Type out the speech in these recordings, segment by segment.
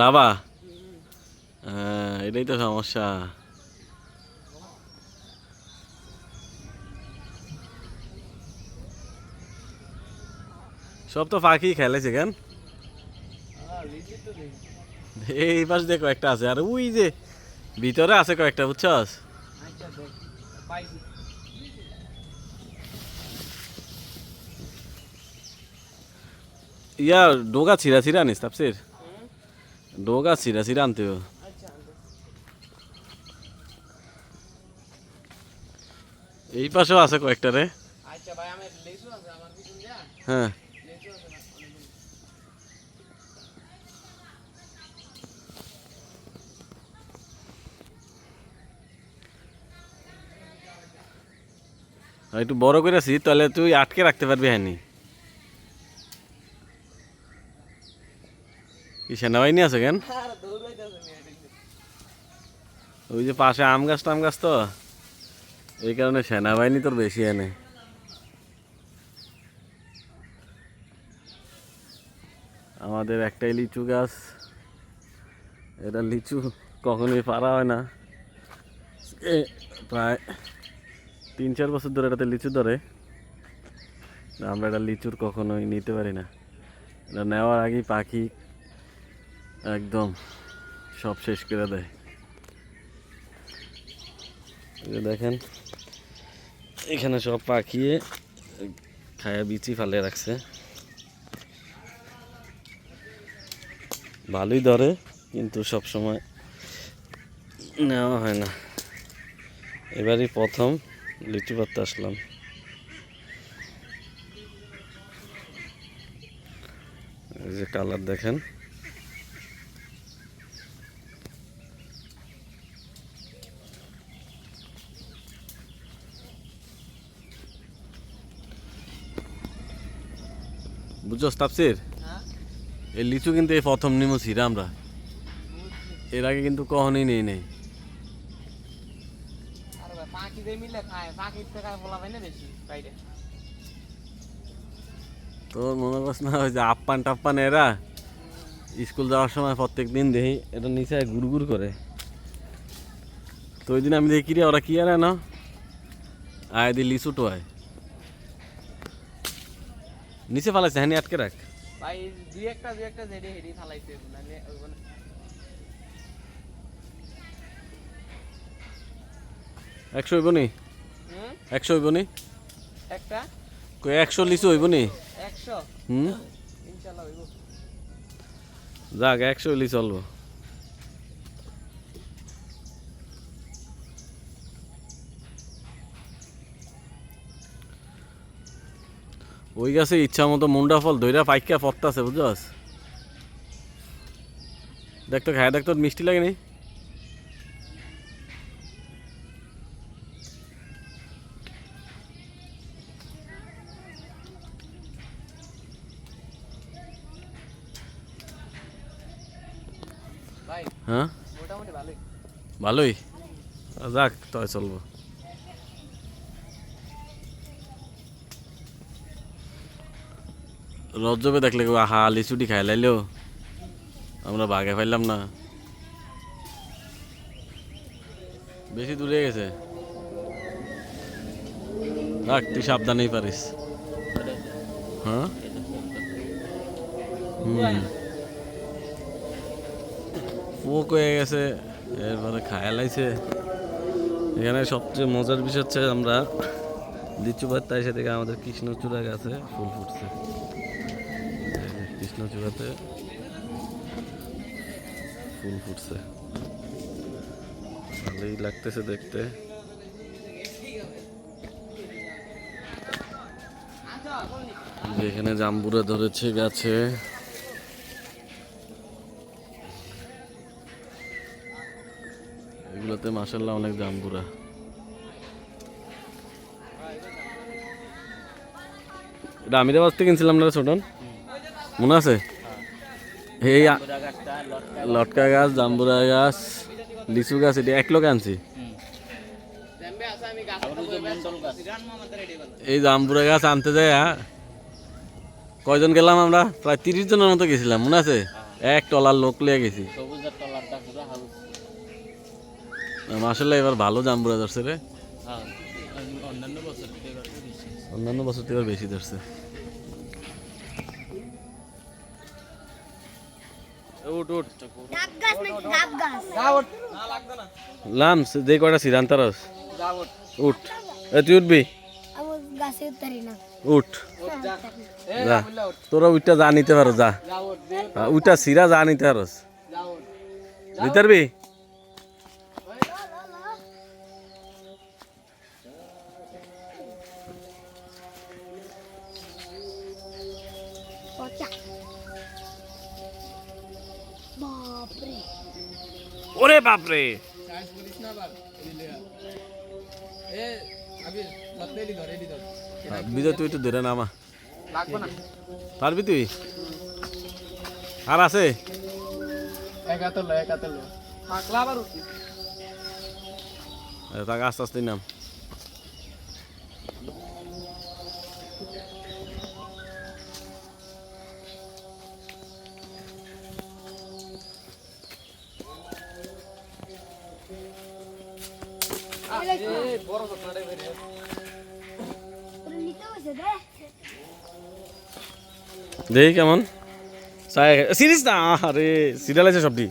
Lava? হ্যাঁ এটাই তো সমস্যা। সব তো ফাঁকি খেলেছে কেন? হ্যাঁ এই পাশ দিয়ে কয়েকটা আছে আর ওই যে ভিতরে আছে কয়েকটা বুঝছস? ইয়া ডোগা ছিঁড়া ছিঁড়া আনিস তাপসির? ডোগা ছিঁড়া ছিঁড়া আনতে। এই পাশেও আছে কয়েকটা রে। আচ্ছা হ্যাঁ। না একটু বড় করেছি তাহলে তুই আটকে রাখতে পারবি হ্যাঁ কি সেনাবাহিনী আছে কেন। ওই যে পাশে আম গাছ টাম গাছ তো। এই কারণে সেনাবাহিনী তোর বেশি এনে। আমাদের একটাই লিচু গাছ। এটা লিচু কখনোই পারা হয় না। প্রায় তিন চার বছর ধরে এটাতে লিচু ধরে। আমরা এটা লিচুর কখনোই নিতে পারি না। এটা নেওয়ার আগেই পাখি একদম। সব শেষ করে দেয়। দেখেন, এখানে সব পাখিয়ে খায়া বিচি ফালে রাখছে। ভালোই ধরে, কিন্তু সব সময় নেওয়া হয় না। এবারই প্রথম লিচু পাত্তা আসলাম। এই যে কালার দেখেন। বুঝছস তাপসির হ্যাঁ। এই লিচু কিন্তু এই প্রথম নিমু ছিঁড়া আমরা। এর আগে কিন্তু কখনই নেই নেই। তোর মনে করছ না ওই যে আপ্পান টাপ্পান এরা স্কুল যাওয়ার সময় প্রত্যেক দিন দেখি এটা নিচে গুড় করে। তো ওই দিন আমি দেখি রে ওরা কি আর না? আয় দি লিচু টোয়ায়। নিচে ফালাইছে হ্যাঁ আটকে রাখ। ভাই দুই একটা দুই একটা জেডি হেডি ফালাইছে মানে একশো হইব নি? একশো হইব নি? একটা? কই একশো লিচু হইব নি? একশো? হুম? ইনশাল্লাহ হইব। যাক একশো লিচু চলবো। ওই গাছে ইচ্ছা মতো মুন্ডা ফল দইরা পাইকা বুঝছস? দেখ তো খায় দেখ তোর মিষ্টি লাগেনি হ্যাঁ? ভালোই। ভালোই? যাক তয় চলবো। রজ্জবে দেখলে আহা লিচুটি খাই লাইলেও আমরা বাগে পাইলাম না। বেশি দূরে গেছে। রাখ, তুই সাবধানেই পারিস। হ্যাঁ? হুম। পোক হয়ে গেছে, এরপরে খায়া লাইছে। এখানে সবচেয়ে মজার বিষয় হচ্ছে আমরা লিচু পাত্তা এসে থেকে আমাদের কৃষ্ণচূড়া গাছে ফুল ফুটছে। কৃষ্ণচূড়াতে ফুল ফুটছে। ভালোই লাগতেছে দেখতে। এখানে জাম্বুরা ধরেছে গাছে। এগুলোতে মাসাল্লাহ অনেক জাম্বুরা। এটা আমিরাবাদ থেকে কিনছিলাম না ছোটন? মনে আছে? এই লটকা গাছ, জাম্বুরা গাছ লিচু গাছ, এটা এক লোক আনছি। এই জাম্বুরা গাছ আনতে যায় কয়জন গেলাম আমরা? প্রায় তিরিশ জনের মতো গেছিলাম, মনে আছে? এক টলার লোক লিয়ে গেছি। মাসাল্লাহ এবার ভালো জাম্বুরা ধরছে রে। হ্যাঁ। অন্যান্য বছর থেকে এবার তো বেশি। অন্যান্য বছর থেকে এবার বেশি ধরছে। উঠ উঠ। ডাব গাছ নাকি ডাব গাছ লাম যে কয়টা সিরান তারস যাব উঠ। এ তুই উঠবি? আমার গাছে উত্তরি না। উঠ। যা এ যা। বললা ওঠ তোরা উইটা যা নিতে পারো যা। যাও ওঠ দে। আহ, উইটা সিরা যা নিতে পারস যাও ওঠ দিতে পারবি? ধর বিজয় তুই একটু ধরে নামা। লাগবে না? পারবি তুই? আর আছে? এ, আস্তে আস্তে নাম। দেখি কেমন? চাই সিরিজ না আরে সিরিয়াল আছে সবটি।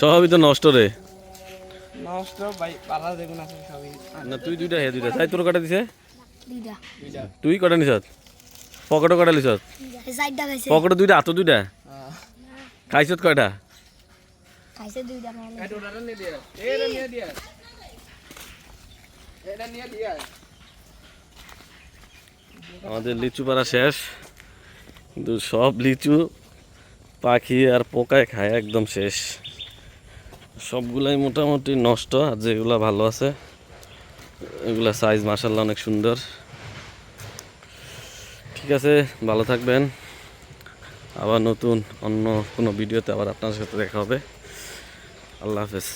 সবই তো নষ্ট রে। নষ্ট ভাই পালা দেখুন আছে সবই না তুই দুইটা হে দুইটা। তাই তোর কটা দিছে? দুইটা। তুই কটা নিছত? পকেটও কটা খাইছে পকেটে দুইটা দুইটা? হ্যাঁ। খাইছত কয়টা? খাইছে দুইটা আমাদের লিচু পাড়া শেষ। কিন্তু সব লিচু পাখি আর পোকায় খায় একদম শেষ। সবগুলাই মোটামুটি নষ্ট আর যেগুলা ভালো আছে এগুলা সাইজ মাসাল্লাহ অনেক সুন্দর। ঠিক আছে, ভালো থাকবেন। আবার নতুন অন্য কোনো ভিডিওতে আবার আপনার সাথে দেখা হবে। আল্লাহ হাফেজ।